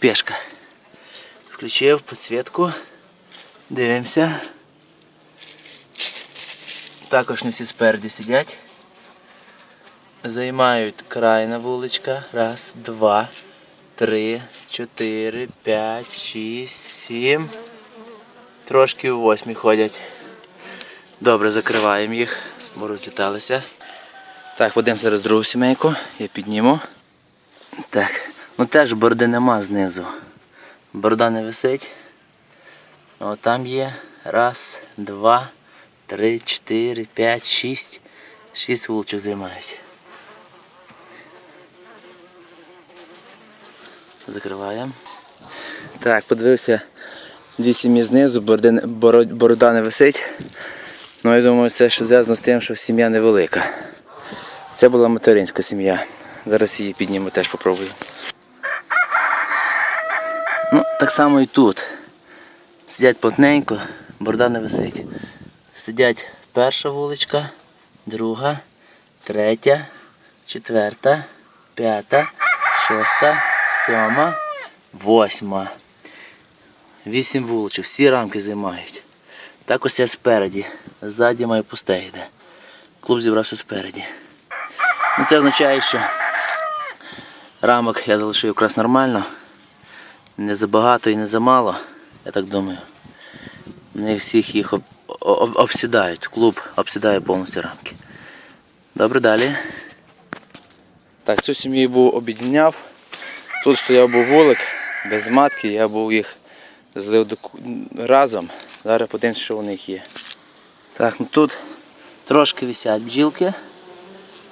спешка. Включив підсвітку. Дивимося. Також не всі спереді сидять. Займають крайна вуличка. Раз, два, три, чотири, п'ять, шість, сім. Трошки у восьмі ходять. Добре, закриваємо їх, бо розліталися. Так, подивимося зараз другу сімейку. Я підніму. Так, ну теж борди нема знизу. Борда не висить. О, там є. Раз, два, три, чотири, п'ять, шість. Шість вуличок займають. Закриваємо. Так, подивився дві сім'ї знизу, борода не висить. Ну, я думаю, це ще зв'язано з тим, що сім'я невелика. Це була материнська сім'я. Зараз її підніму, теж попробую. Ну, так само і тут. Сидять плотненько, борда не висить. Сидять перша вуличка, друга, третя, четверта, п'ята, шоста, сьома, восьма. Вісім вуличок, всі рамки займають. Так ось я спереді. Ззаді маю пусте йде. Клуб зібрався спереді. Ну, це означає, що рамок я залишив якраз нормально. Не забагато і не замало, я так думаю. Не всіх їх об, об- обсідають. Клуб обсідає повністю рамки. Добре, далі. Так, цю сім'ю був об'єдняв. Тут стояв був вулик без матки, я був їх злив до разом. Зараз подивимося, що у них є. Так, ну тут трошки висять бджілки.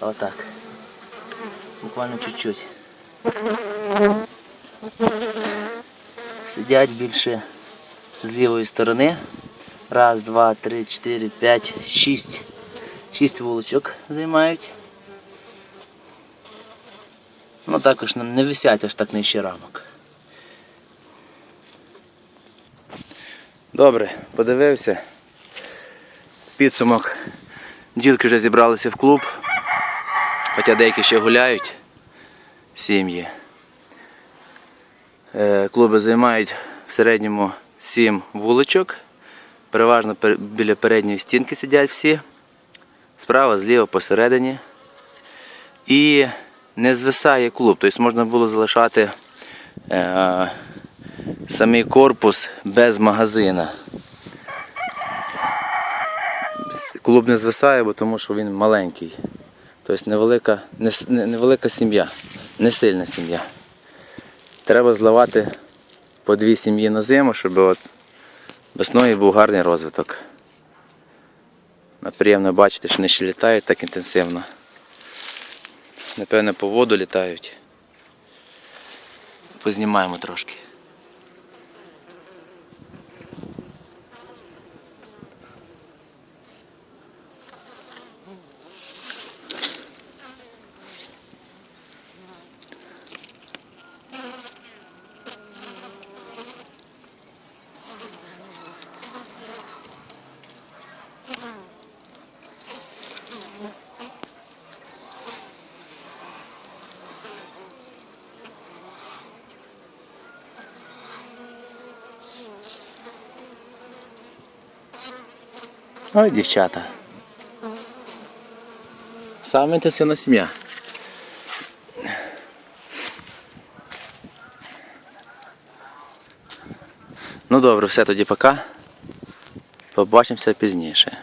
Отак. Буквально чуть-чуть. Сидять більше з лівої сторони. Раз, два, три, чотири, п'ять, шість. Шість вуличок займають. Ну також не- висять аж так нижче рамок. Добре, подивився. Підсумок. Ділки вже зібралися в клуб, хоча деякі ще гуляють сім'ї. Е, Клуби займають в середньому 7 вуличок. Переважно біля передньої стінки сидять всі. Справа, зліва, посередині. І не звисає клуб, тобто можна було залишати е, самий корпус без магазина. Клуб не звисає, бо тому що він маленький. Тобто невелика, не- невелика сім'я, не сильна сім'я. Треба зливати по дві сім'ї на зиму, щоб от весною був гарний розвиток. Приємно бачити, що вони ще літають так інтенсивно. Напевно, по воду літають. Познімаємо трошки. Ой, дівчата. Саме інтенсивна сім'я. Ну добре, все тоді пока. Побачимося пізніше.